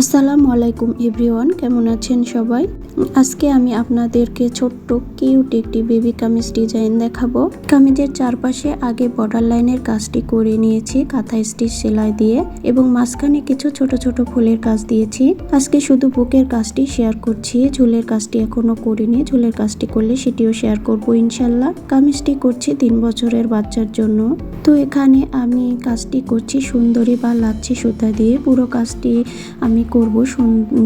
আসসালামু আলাইকুম এভরিওয়ান, কেমন আছেন সবাই? আজকে আমি আপনাদেরকে ছোট্ট, কিউট একটি বেবি কামিজ ডিজাইন দেখাবো। কামিজের চারপাশে আগে বর্ডার লাইনের কাজটি করে নিয়েছি, কাঁথা স্টিচ সেলাই দিয়ে, এবং মাঝখানে কিছু ছোট ছোট ফুলের কাজ দিয়েছি। আজকে শুধু বুকের কাজটি শেয়ার করছি, ঝুলের কাজটি এখনও করিনি, ঝুলের কাজটি করলে সেটিও শেয়ার করব ইনশাল্লাহ। কামিজটি করছি তিন বছরের বাচ্চার জন্য। তো এখানে আমি কাজটি করছি সুন্দরী বা লাচ্ছি সুতা দিয়ে, পুরো কাজটি আমি করব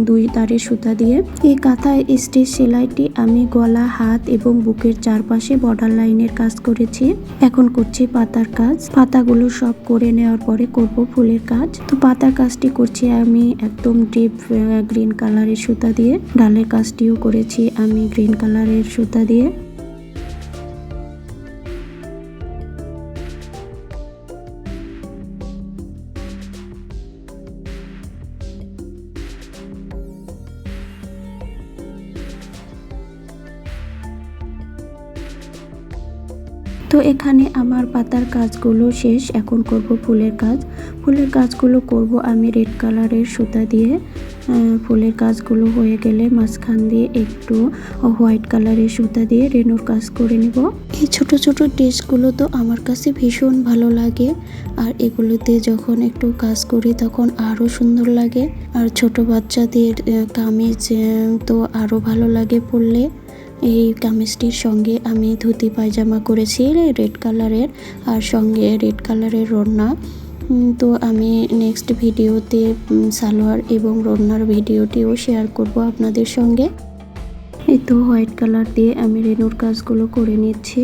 দুই তারের সুতা দিয়ে। এই কাঁথা স্টিচ সেলাইটি আমি গলা, হাত এবং বুকের চারপাশে বর্ডার লাইনের কাজ করেছি। এখন করছি পাতার কাজ। পাতাগুলো সব করে নেওয়ার পরে করব ফুলের কাজ। তো পাতার কাজটি করছি আমি একদম ডিপ গ্রিন কালারের সুতা দিয়ে। ডালের কাজটিও করেছি আমি গ্রিন কালারের সুতা দিয়ে। তো এখানে আমার পাতার কাজগুলো শেষ। এখন করব ফুলের কাজ। ফুলের কাজগুলো করব আমি রেড কালারের সুতা দিয়ে। ফুলের কাজগুলো হয়ে গেলে মাঝখান দিয়ে একটু হোয়াইট কালারের সুতা দিয়ে রেনুর কাজ করে নিব। এই ছোট ছোট ড্রেসগুলো তো আমার কাছে ভীষণ ভালো লাগে। আর এগুলোতে যখন একটু কাজ করি তখন আরও সুন্দর লাগে। আর ছোট বাচ্চাদের কামিজ তো আরও ভালো লাগে পরলে। এই কামিজটির সঙ্গে আমি ধুতি পায়জামা করেছি রেড কালারের আর সঙ্গে রেড কালারের রন্না। তো আমি নেক্সট ভিডিওতে সালোয়ার এবং রন্নার ভিডিওটিও শেয়ার করব আপনাদের সঙ্গে। এই তো হোয়াইট কালার দিয়ে আমি রেনুর কাজগুলো করে নিচ্ছি।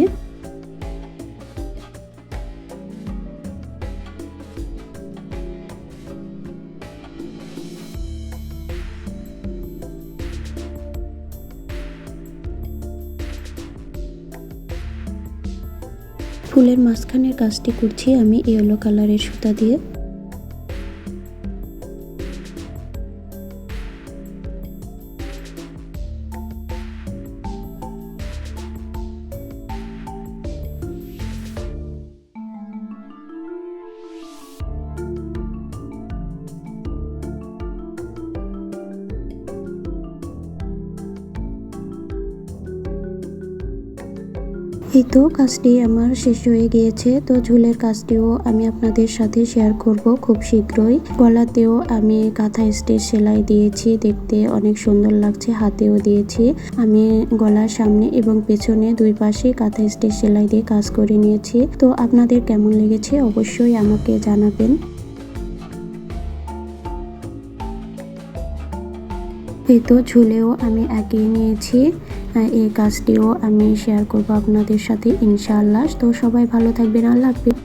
ফুলের মাঝখানের কাজটি করছি আমি ইয়েলো কালারের সুতা দিয়ে। এই তো কাজটি আমার শেষ হয়ে গিয়েছে, তো ঝুলের কাজটিও আমি আপনাদের সাথে শেয়ার করব খুব শীঘ্রই। গলাতেও আমি কাঁথা স্টিচ সেলাই দিয়েছি, দেখতে অনেক সুন্দর লাগছে, হাতেও দিয়েছি। আমি গলার সামনে এবং পেছনে দুই পাশে কাঁথা স্টিচ সেলাই দিয়ে কাজ করে নিয়েছি, তো আপনাদের কেমন লেগেছে অবশ্যই আমাকে জানাবেন। এই তো ঝুলেও আমি এগিয়ে নিয়েছি। এই কাজটিও আমি শেয়ার করব আপনাদের সাথে ইনশাআল্লাহ। তো সবাই ভালো থাকবেন আল্লাহ হাফিজ।